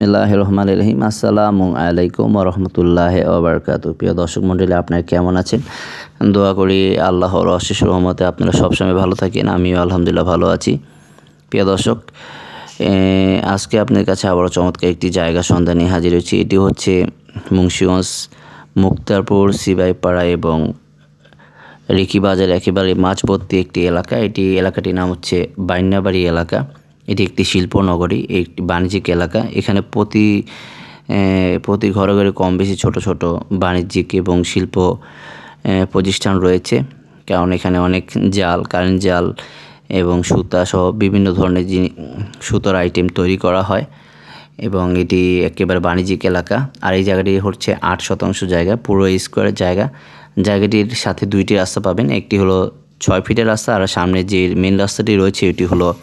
বিসমিল্লাহ রহমান রহিম আসসালামু আলাইকুম রহমতুল্লাহ ওবরকাত প্রিয় দর্শক মণ্ডলী, আপনারা কেমন আছেন? দোয়া করি আল্লাহর অশেষ রহমতে আপনারা সবসময় ভালো থাকেন। আমিও আলহামদুলিল্লাহ ভালো আছি। প্রিয় দর্শক আজকে আপনার কাছে আবারও চমৎকার একটি জায়গা সন্ধানে হাজির হয়েছি। এটি হচ্ছে মুন্সিগঞ্জ, মুক্তারপুর, সিবাইপাড়া এবং রিকি একেবারে মাঝবর্তী একটি এলাকা। এটি এলাকাটির নাম হচ্ছে বাইন্যাবাড়ি এলাকা। এটি একটি শিল্পনগরী, একটি বাণিজ্যিক এলাকা। এখানে প্রতি প্রতি ঘরে ঘরে কম বেশি ছোট ছোট বাণিজ্যিক এবং শিল্প প্রতিষ্ঠান রয়েছে। কারণ এখানে অনেক জাল, কারেন্ট জাল এবং সুতা সহ বিভিন্ন ধরনের জিনি- সুতোর আইটেম তৈরি করা হয় এবং এটি একেবারে বাণিজ্যিক এলাকা। আর এই জায়গাটি হচ্ছে আট শতাংশ জায়গা, পুরো স্কোয়ারের জায়গা। জায়গাটির সাথে দুইটি রাস্তা পাবেন, একটি হলো ছয় ফিটের রাস্তা আর সামনে যে মেন রাস্তাটি রয়েছে, এটি হলো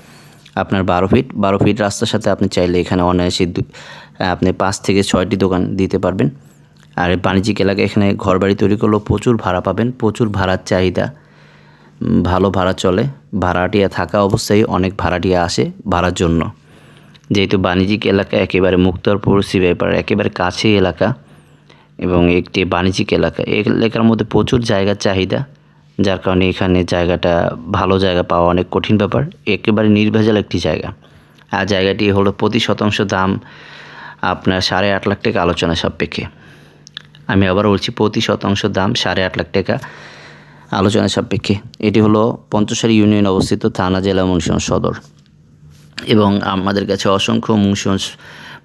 আপনার বারো ফিট বারো ফিট রাস্তার সাথে আপনি চাইলে এখানে অনায়াসে আপনি পাঁচ থেকে ছয়টি দোকান দিতে পারবেন। আর বাণিজ্যিক এলাকায় এখানে ঘরবাড়ি তৈরি করলেও প্রচুর ভাড়া পাবেন, প্রচুর ভাড়ার চাহিদা। ভালো ভাড়া চলে, ভাড়াটিয়া থাকা অবস্থায় অনেক ভাড়াটিয়া আসে ভাড়ার জন্য। যেহেতু বাণিজ্যিক এলাকা একেবারে মুক্তারপুর, সিবাইপাড়ার একেবারে কাছে এলাকা এবং একটি বাণিজ্যিক এলাকা এই এলাকার মধ্যে প্রচুর জায়গার চাহিদা। যার কারণে এখানে জায়গাটা ভালো জায়গা পাওয়া অনেক কঠিন ব্যাপার। একেবারে নির্ভেজাল একটি জায়গা। আর জায়গাটি হলো প্রতি শতাংশ দাম আপনার সাড়ে আট লাখ টাকা আলোচনা সাপেক্ষে। আমি আবার বলছি প্রতি শতাংশ দাম সাড়ে আট লাখ টাকা আলোচনা সাপেক্ষে। এটি হলো পঞ্চসারি ইউনিয়ন অবস্থিত থানা জেলা মুন্সিগঞ্জ সদর। এবং আমাদের কাছে অসংখ্য মুন্সিগঞ্জ,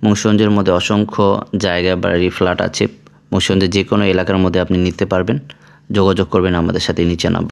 মুন্সিগঞ্জের মধ্যে অসংখ্য জায়গা বাড়ি ফ্ল্যাট আছে। মুন্সিগঞ্জের যে কোনো এলাকার মধ্যে আপনি নিতে পারবেন। যোগাযোগ করবেন আমাদের সাথে নিচে নাম